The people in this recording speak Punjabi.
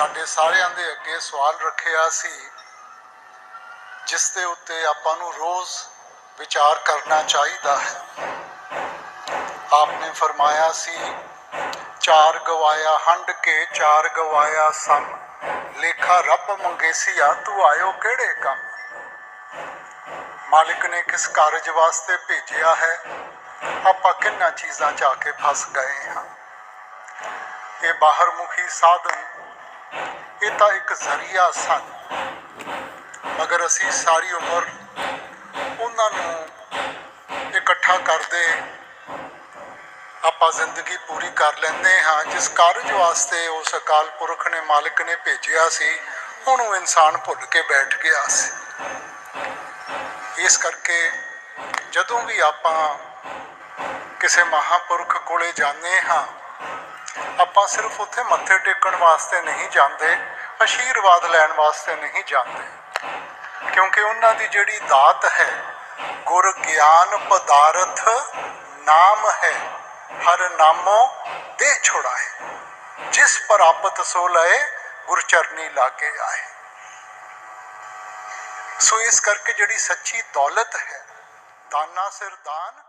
ਸਾਡੇ ਸਾਰਿਆਂ ਦੇ ਅੱਗੇ ਸਵਾਲ ਰੱਖਿਆ ਸੀ, ਜਿਸ ਦੇ ਉੱਤੇ ਆਪਾਂ ਨੂੰ ਰੋਜ਼ ਵਿਚਾਰ ਕਰਨਾ ਚਾਹੀਦਾ ਹੈ। ਆਪਨੇ ਫਰਮਾਇਆ ਸੀ, ਚਾਰ ਗਵਾਇਆ ਹੰਡ ਕੇ ਚਾਰ ਗਵਾਇਆ ਸਮ, ਲੇਖਾ ਰੱਬ ਮੰਗੇਸੀਆ, ਤੂੰ ਆਇਓ ਕਿਹੜੇ ਕੰਮ? ਮਾਲਿਕ ਨੇ ਕਿਸ ਕਾਰਜ ਵਾਸਤੇ ਭੇਜਿਆ ਹੈ? ਆਪਾਂ ਕਿੰਨਾ ਚੀਜ਼ਾਂ 'ਚ ਆ ਕੇ ਫਸ ਗਏ ਹਾਂ? ਇਹ ਬਾਹਰ ਮੁਖੀ ਸਾਧਨ ਇਹ ਤਾਂ ਇੱਕ ਜ਼ਰੀਆ ਸਨ। ਮਗਰ ਅਸੀਂ ਸਾਰੀ ਉਮਰ ਉਹਨਾਂ ਨੂੰ ਇਕੱਠਾ ਕਰਦੇ ਆਪਾਂ ਜ਼ਿੰਦਗੀ ਪੂਰੀ ਕਰ ਲੈਂਦੇ ਹਾਂ। ਜਿਸ ਕਾਰਜ ਵਾਸਤੇ ਉਸ ਅਕਾਲ ਪੁਰਖ ਨੇ ਮਾਲਕ ਨੇ ਭੇਜਿਆ ਸੀ, ਉਹਨੂੰ ਇਨਸਾਨ ਭੁੱਲ ਕੇ ਬੈਠ ਗਿਆ ਸੀ। ਇਸ ਕਰਕੇ ਜਦੋਂ ਵੀ ਆਪਾਂ ਕਿਸੇ ਮਹਾਪੁਰਖ ਕੋਲੇ ਜਾਂਦੇ ਹਾਂ ਆਪਾਂ ਸਿਰਫ ਉੱਥੇ ਮੱਥੇ ਟੇਕਣ ਵਾਸਤੇ ਨਹੀਂ ਜਾਂਦੇ, ਅਸ਼ੀਰਵਾਦ ਲੈਣ ਵਾਸਤੇ ਨਹੀਂ ਜਾਂਦੇ। ਕਿਉਂਕਿ ਉਹਨਾਂ ਦੀ ਜਿਹੜੀ ਦਾਤ ਹੈ, ਗੁਰ ਗਿਆਨ ਪਦਾਰਥ ਨਾਮ ਹੈ, ਹਰ ਨਾਮੋ ਦੇ ਛੁੜਾਏ ਜਿਸ ਪ੍ਰਾਪਤ ਸੋ ਲਏ ਗੁਰ ਚਰਨੀ ਲਾਗੇ ਆਏ। ਸੋ ਇਸ ਕਰਕੇ ਜਿਹੜੀ ਸੱਚੀ ਦੌਲਤ ਹੈ, ਦਾਨਾ ਸਿਰ ਦਾਨ